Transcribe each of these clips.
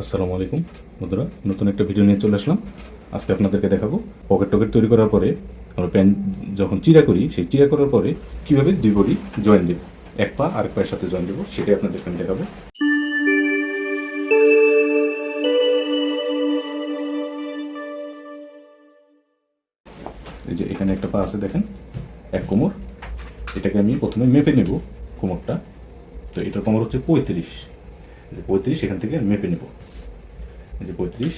আসসালামু আলাইকুম। বন্ধুরা, নতুন একটা ভিডিও নিয়ে চলে আসলাম। আজকে আপনাদেরকে দেখাবো পকেট টকেট তৈরি করার পরে আমরা প্যান্ট যখন চিরা করি, সেই চিরা করার পরে কীভাবে দুই বডি জয়েন দেব? এক পা আরেক পায়ের সাথে জয়েন দেবো, সেটাই আপনাদেরকে আমি দেখাবো। এই যে এখানে একটা পা আছে, দেখেন, এক কোমর। এটাকে আমি প্রথমে মেপে নেব কোমরটা। তো এটার কোমর হচ্ছে পঁয়ত্রিশ। পঁয়ত্রিশ এখান থেকে মেপে নেব। এই যে পঁয়ত্রিশ।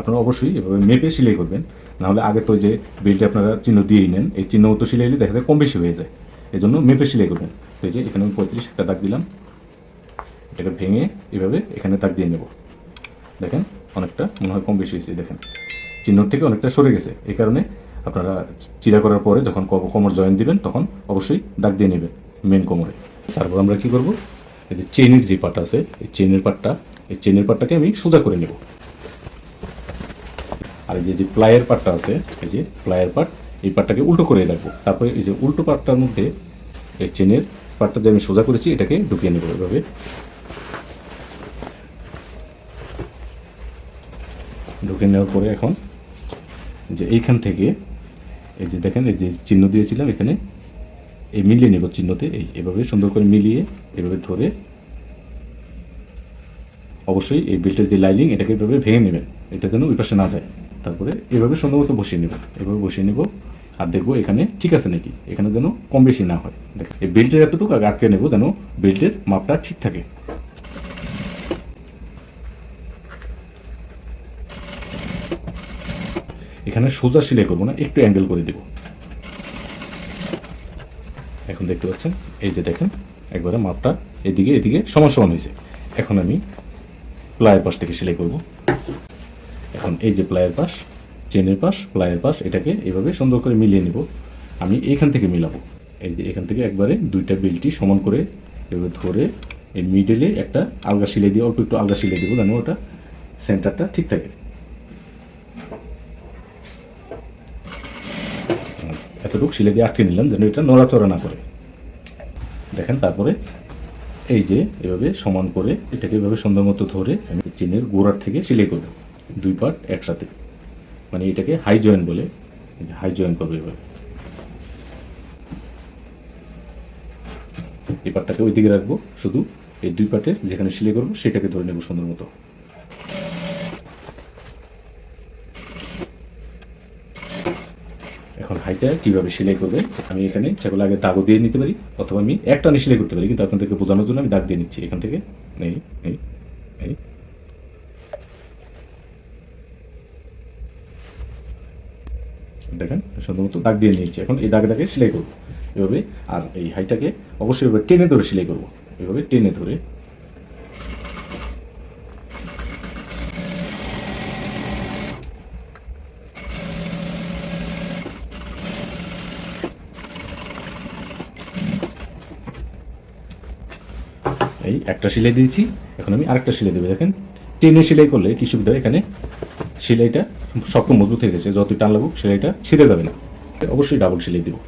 আপনারা অবশ্যই এভাবে মেপে সেলাই করবেন। নাহলে আগে তো যে বেল্টে আপনারা চিহ্ন দিয়েই নেন। এই চিহ্ন মতো সিলাইলে দেখা যায় কম বেশি হয়ে যায়। এই জন্য মেপে সেলাই করবেন। তো এই যে এখানে আমি পঁয়ত্রিশ একটা দাগ দিলাম। এটাকে ভেঙে এভাবে এখানে দাগ দিয়ে নেব। দেখেন অনেকটা মনে হয় কম বেশি হয়েছে, দেখেন। চিহ্ন থেকে অনেকটা সরে গেছে। এই কারণে আপনারা চিরা করার পরে যখন কোমর জয়েন দিবেন, তখন অবশ্যই দাগ দিয়ে নেবেন মেন কোমরে। তারপর আমরা কি করব? এই যে চেনের যে পার্ট আছে, এই চেনের পার্টটা এই চেনের পার্টটাকে আমি সোজা করে নেব। আর এই যে যে প্লায়ের পাটটা আছে, এই যে প্লায়ের পাট, এই পার্টটাকে উল্টো করে রাখব। তারপরে এই যে উল্টো পার্টটার মধ্যে এই চেনের পাটটা যে আমি সোজা করেছি, এটাকে ঢুকিয়ে নেব এভাবে। ঢুকে নেওয়ার পরে এখন যে এইখান থেকে এই যে দেখেন, এই যে চিহ্ন দিয়েছিলাম এখানে, এই মিলিয়ে নেব চিহ্নতে, এই এভাবে সুন্দর করে মিলিয়ে, এভাবে ধরে অবশ্যই এই বেল্টের যে লাইলিং, এটাকে এভাবে ভেঙে নেবেন। এটা যেন ওই পাশে না যায়। তারপরে এভাবে সুন্দর মতো বসিয়ে নেব। এভাবে বসিয়ে নেব। আর দেখব এখানে ঠিক আছে নাকি? এখানে যেন কম বেশি না হয়। দেখ, এই বেল্টের এতটুকু আগে আটকে নেব যেন বেল্টের মাপটা ঠিক থাকে। এখানে সোজা সেলাই করব না, একটু অ্যাঙ্গেল করে দেব। এখন দেখতে পাচ্ছেন? এই যে দেখেন, একবারে মাপটা এদিকে এদিকে সমান সমান হয়েছে। এখন আমি প্লায়ের পাশ থেকে সেলাই করব। এখন এই যে প্লায়ের পাশ চেনের পাশ প্লায়ের পাশ, এটাকে এভাবে সুন্দর করে মিলিয়ে নেব। আমি এইখান থেকে মিলাবো। এই যে এখান থেকে একবারে দুইটা বেলটি সমান করে এভাবে ধরে এই মিডলে একটা আলগা সিলাই দিয়ে, অল্প একটু আলগা সিলাই দেবো যেন ওটা সেন্টারটা ঠিক থাকে। এতটুকু সিলে দিয়ে আটকে নিলাম যেন এটা নড়াচড়া না করে। দেখেন, তারপরে এই যে, এভাবে সমান করে, এটাকে এভাবে সুন্দর মতো ধরে আমি চেনের গোড়ার থেকে সিলাই করব দুই পার্ট একসাথে। মানে এটাকে হাই জয়েন বলে। হাই জয়েন করবে এভাবে। এই পার্টটাকে ওই দিকে রাখব। শুধু এই দুই পার্টের যেখানে সিলাই করব, সেটাকে ধরে নেব সুন্দর মতো এখন হাইটা কীভাবে সেলাই করবে, আমি এখানে সেগুলো আগে দাগও দিয়ে নিতে পারি, অথবা আমি একটা সেলাই করতে পারি, কিন্তু আপনাদেরকে বোঝানোর জন্য আমি দাগ দিয়ে নিচ্ছি, এখান থেকে, এই এই এই। দেখেন, সাধারণত দাগ দিয়ে নিয়েছি, এখন এই দাগটাকে সেলাই করব, এভাবে, আর এই হাইটাকে অবশ্যই এভাবে টেনে ধরে সেলাই করব, এভাবে টেনে ধরে এই একটা সেলাই দিয়েছি, এখন আমি আরেকটা সেলাই দেবো, দেখেন। টেনে সেলাই করলে কি সুবিধা এখানে সেলাইটা শক্ত মজবুত হয়ে গেছে, যতই টান লাগুক সেলাইটা ছিঁড়ে যাবে না। অবশ্যই ডাবল সেলাই দেবো।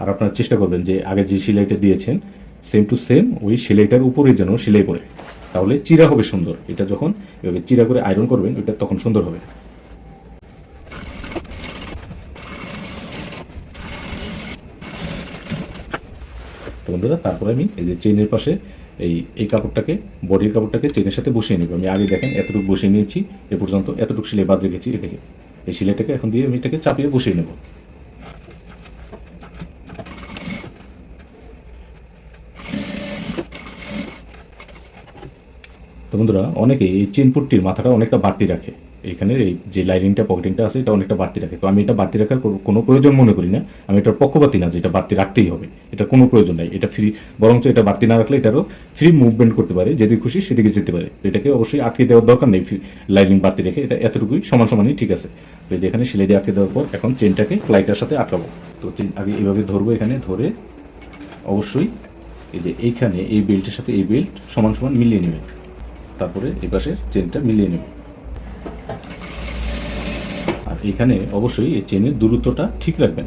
আর আপনারা চেষ্টা করবেন যে আগে যে সেলাইটা দিয়েছেন সেম টু সেম ওই সেলাইটার উপরে যেন সেলাই পড়ে তাহলে চিরা হবে সুন্দর। এটা যখন এভাবে চিরা করে আয়রন করবেন, ওইটা তখন সুন্দর হবে। বন্ধুরা, তারপরে আমি এই যে চেনের পাশে এই এই কাপড়টাকে বডির কাপড়টাকে চেনের সাথে বসিয়ে নেব। আমি আগে দেখেন এতটুকু বসিয়ে নিয়েছি, এ পর্যন্ত এতটুকু সেলাই বাদ রেখেছি এটাকে এই সেলাইটাকে এখন দিয়ে আমি এটাকে চাপিয়ে বসিয়ে নেব। তো বন্ধুরা অনেকে এই চেন পট্টির মাথাটা অনেকটা বাড়তি রাখে। এখানে এই যে লাইনিংটা পকেটিংটা আছে, এটা অনেকটা বাড়তি রাখে। তো আমি এটা বাড়তি রাখার কোনো- প্রয়োজন মনে করি না। আমি এটার পক্ষপাতি না যে এটা বাড়তি রাখতেই হবে। এটা কোনো প্রয়োজন নাই। এটা ফ্রি বরঞ্চ এটা বাড়তি না রাখলে এটারও ফ্রি মুভমেন্ট করতে পারে। যেদিকে খুশি সেদিকে যেতে পারে। এটাকে অবশ্যই আটকে দেওয়ার দরকার নেই লাইনিং বাড়তি রেখে। এটা এতটুকুই, সমান সমানই ঠিক আছে। তো এই যে এখানে সেলাই দিয়ে আটকে দেওয়ার পর এখন চেনটাকে লাইটার সাথে আটকাবো। তো চেন আগে এইভাবে ধরবো এখানে, ধরে অবশ্যই এই যে এইখানে এই বেল্টের সাথে এই বেল্ট সমান সমান মিলিয়ে নেবে। তারপরে এই পাশের চেনটা মিলিয়ে নেবে। এখানে অবশ্যই এই চেনের দূরত্বটা ঠিক রাখবেন।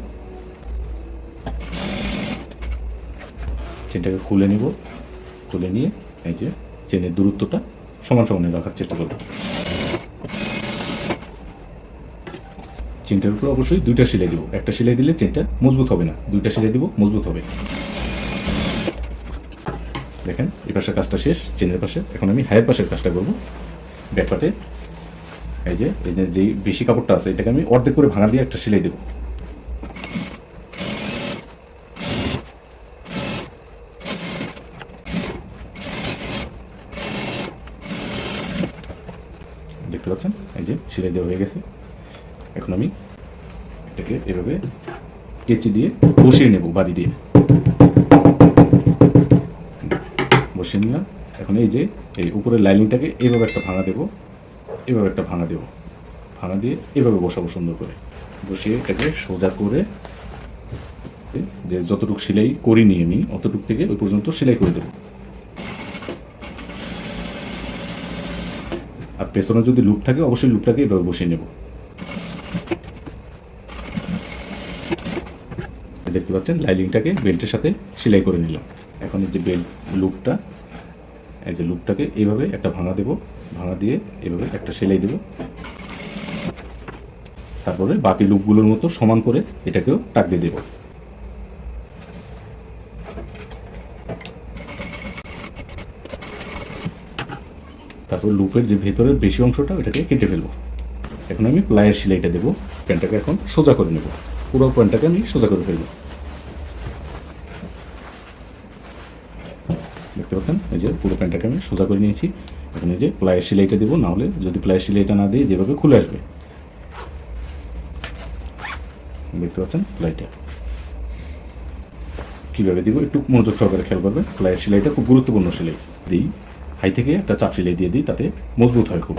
চেনটাকে খুলে নিব। খুলে নিয়ে এই যে চেনের দূরত্বটা সমান সমানে রাখার চেষ্টা করব। চেনটার উপর অবশ্যই দুইটা সেলাই দিব। একটা সেলাই দিলে চেনটা মজবুত হবে না। দুইটা সেলাই দিব, মজবুত হবে। দেখেন এই পাশের কাজটা শেষ চেনের পাশে। এখন আমি হায়ের পাশের কাজটা করব। ব্যাকপাটে এই যে এই যে যেই বেশি কাপড়টা আছে, এটাকে আমি অর্ধেক করে ভাঙা দিয়ে একটা সেলাই দেবো। দেখতে পাচ্ছেন? এই যে, সেলাই দেওয়া হয়ে গেছে। এখন আমি এটাকে এভাবে কেচি দিয়ে বসিয়ে নেব, বাড়ি দিয়ে। বসিয়ে নিলাম। এখন এই যে, এই উপরের লাইনিংটাকে এইভাবে একটা ভাঙা দেবো। এভাবে একটা ভাঙা দেবো। ভাঙা দিয়ে এভাবে বসাবো সুন্দর করে। বসিয়ে এটাকে সোজা করে যে যতটুকু সেলাই করিনি আমি, অতটুকু থেকে ওই পর্যন্ত সেলাই করে দেবো। আর পেছনে যদি লুপ থাকে, অবশ্যই লুপটাকে এভাবে বসিয়ে নেব। দেখতে পাচ্ছেন লাইলিংটাকে বেল্টের সাথে সেলাই করে নিলাম। এখন এই যে বেল্ট লুপটা এই যে লুপটাকে এইভাবে একটা ভাঙা দেব। ভাঙা দিয়ে এভাবে একটা সেলাই দেব। তারপরে বাকি লুপগুলোর মতো সমান করে এটাকেও টাক দিয়ে দেবো। তারপর লুপের যে ভেতরের বেশি অংশটা, ওটাকে কেটে ফেলব। এখন আমি প্লায়ের সেলাইটা দেবো। প্যান্টটাকে এখন সোজা করে নেব। পুরো প্যান্টটাকে আমি সোজা করে ফেলব। দেখতে পাচ্ছেন? এই যে পুরো প্যান্টটাকে আমি সোজা করে নিয়েছি। এখন যে প্লায়ের সেলাইটা দেবো, নাহলে যদি প্লায়ের সেলাইটা না দিই, যেভাবে খুলে আসবে। দেখতে পাচ্ছেন প্লাইটা। কীভাবে দিব? একটু মনোযোগ সহকারে খেয়াল করবেন প্লায়ের সেলাইটা খুব গুরুত্বপূর্ণ সেলাই। দিই, হাই থেকে একটা চাপ সেলাই দিয়ে দিই, তাতে মজবুত হয় খুব।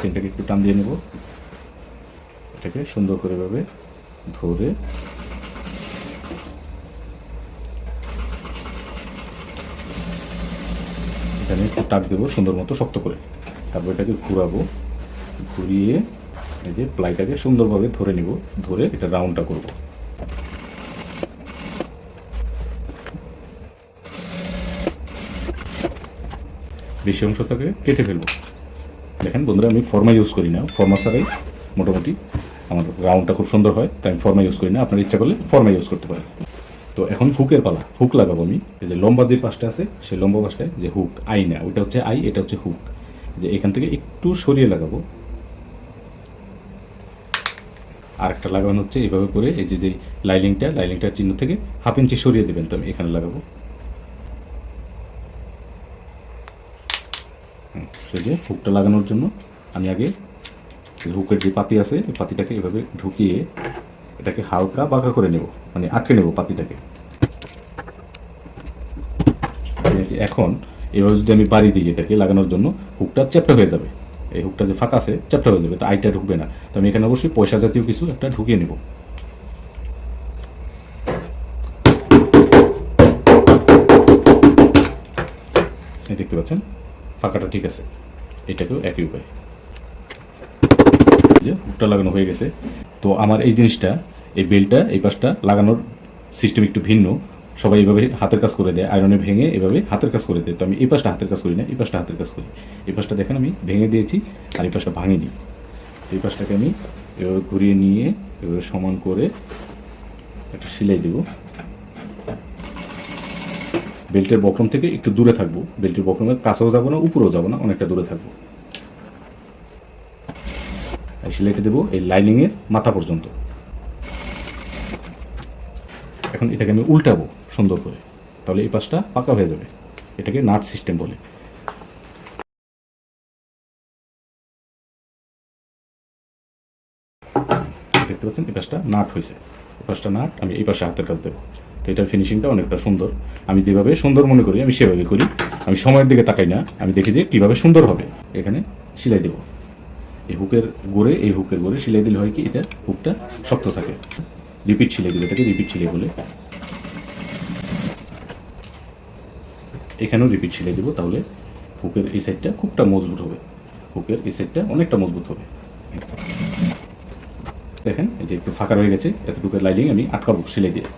চেনটাকে একটু টান দিয়ে নেব। এটাকে সুন্দর করে ভাবে ধরে এখানে একটু টাক দেবো সুন্দর মতো শক্ত করে। তারপর এটাকে ঘুরাবো। ঘুরিয়ে এই যে প্লাইটাকে সুন্দরভাবে ধরে নিব। ধরে এটা রাউন্ডটা করব। বেশি অংশটাকে কেটে ফেলব। দেখেন বন্ধুরা, আমি ফর্মা ইউজ করি না। ফর্মা ছাড়াই মোটামুটি আমার রাউন্ডটা খুব সুন্দর হয়। তাই আমি ফর্মা ইউজ করি না। আপনার ইচ্ছা করলে ফর্মা ইউজ করতে পারেন। তো এখন হুকের পালা, হুক লাগাবো আমি। এই যে লম্বা যে পাশটা আছে, সেই লম্বা পাশটায় যে হুক, আই না, ওইটা হচ্ছে আই, এটা হচ্ছে হুক। যে এখান থেকে একটু সরিয়ে লাগাবো। আরেকটা লাগানো হচ্ছে এইভাবে করে এই যে যে লাইলিংটা লাইলিংটার চিহ্ন থেকে হাফ ইঞ্চি সরিয়ে দেবেন তো আমি এখানে লাগাবো। সেই যে হুকটা লাগানোর জন্য আমি আগে হুকের যে পাতি আছে পাতিটাকে এভাবে ঢুকিয়ে এটাকে হালকা বাঁকা করে নেব মানে আটকে নেব পাতিটাকে। এখন, এবার যদি আমি বাড়ি দিই এটাকে লাগানোর জন্য, হুকটা চ্যাপটা হয়ে যাবে। এই হুকটা যে ফাঁকা আছে, চ্যাপটা হয়ে যাবে, তো আইটা ঢুকবে না। তো আমি এখানে অবশ্যই পয়সা জাতীয় কিছু একটা ঢুকিয়ে নেব। দেখতে পাচ্ছেন? ফাঁকাটা ঠিক আছে। এটাকেও একই উপায়। যে হুকটা লাগানো হয়ে গেছে। তো আমার এই জিনিসটা এই বেলটা, এই পাশটা লাগানোর সিস্টেম একটু ভিন্ন। সবাই এইভাবে হাতের কাজ করে দেয় আয়রনে ভেঙে এভাবে হাতের কাজ করে দেয়। তো আমি এই পাশটা হাতের কাজ করি না, এই পাশটা হাতের কাজ করি। এই পাশটা দেখেন আমি ভেঙে দিয়েছি আর এই পাশটা ভাঙিনি। এই পাশটাকে আমি এভাবে ঘুরিয়ে নিয়ে এভাবে সমান করে একটা সেলাই দেবো। বেল্টের বক্রম থেকে একটু দূরে থাকব। বেল্টের বক্রমের কাছেও যাব না, উপরেও যাব না, অনেকটা দূরে থাকব। সেলাইটা দেবো এই লাইনিংয়ের মাথা পর্যন্ত। এখন এটাকে আমি উল্টাবো সুন্দর করে। তাহলে এই পাশটা পাকা হয়ে যাবে। এটাকে নাট সিস্টেম বলে। দেখতে পাচ্ছেন, এই পাশটা নাট হয়েছে। এই পাশটা নাট, আমি এই পাশে হাতের কাজ দেবো। তো এটার ফিনিশিংটা অনেকটা সুন্দর। আমি যেভাবে সুন্দর মনে করি, আমি সেভাবে করি। আমি সময়ের দিকে তাকাই না। আমি দেখি যে কীভাবে সুন্দর হবে। এখানে সেলাই দেবো। এই হুকের গোড়ে, এই হুকের গোড়ে সেলাই দিলে হয় কি, এটা হুকটা শক্ত থাকে। রিপিট ছিলে দিবে এটাকে রিপিট ছিলে বলে। এখানেও রিপিট ছিলে দেবো, তাহলে হুকের এই সাইডটা খুবটা মজবুত হবে। হুকের এই সাইডটা অনেকটা মজবুত হবে। দেখেন, এই যে একটু ফাঁকা রয়ে গেছে, এতটুকু লাইনিং আমি আটকাবো সেলাই দিয়ে।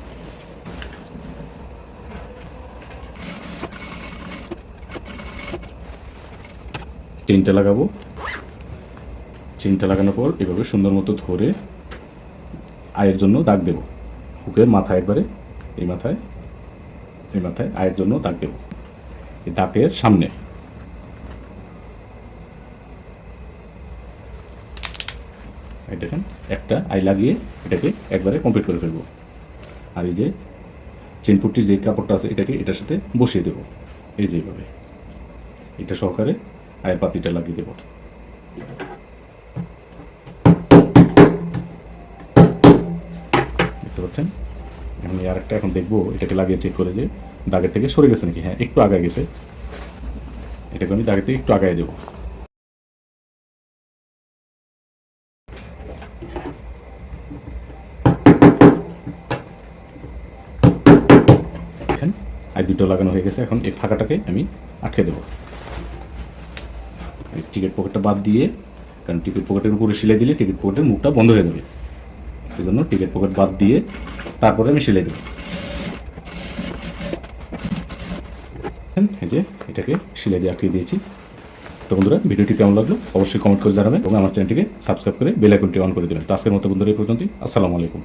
চেনটা লাগাবো। চেনটা লাগানোর পর এভাবে সুন্দর মতো ধরে আয়ের জন্য দাগ দেব। হুকের মাথায় একবারে, এই মাথায় এই মাথায় আয়ের জন্য দাগ দেব। এই দাগের সামনে। এই দেখেন, একটা আই লাগিয়ে এটাকে একবারে কমপ্লিট করে ফেলব। আর এই যে চেনপুটটির যে কাপড়টা আছে, এটাকে এটার সাথে বসিয়ে দেবো। এই যে এইভাবে। এটা সহকারে আয়ের পাতিটা লাগিয়ে দেবো দেখতে পাচ্ছেন এখন এই আরেকটা এখন দেখব, এটাকে লাগিয়ে চেক করে যে দাগের থেকে সরে গেছে নাকি? হ্যাঁ একটু আগে গেছে। এটাকে আমি দাগের থেকে একটু আগায় দেবো। আর দুটো লাগানো হয়ে গেছে। এখন এই ফাঁকাটাকে আমি আটকে দেবো। টিকিট পকেটটা বাদ দিয়ে, কারণ টিকিট পকেটের উপরে সিলাই দিলে টিকিট পকেটের মুখটা বন্ধ হয়ে যাবে। জন্য টিকিট পকেট বাদ দিয়ে তারপরে আমি সেলাই দেবো। এই যে এটাকে সেলাই দিয়ে আঁকিয়ে দিয়েছি। তো বন্ধুরা, ভিডিওটি কেমন লাগল অবশ্যই কমেন্ট করে জানাবেন এবং আমার চ্যানেলটিকে সাবস্ক্রাইব করে বেল আইকনটি অন করে দেবেন। তো আজকের মতো বন্ধুরা, এই পর্যন্তই। আসসালামু আলাইকুম।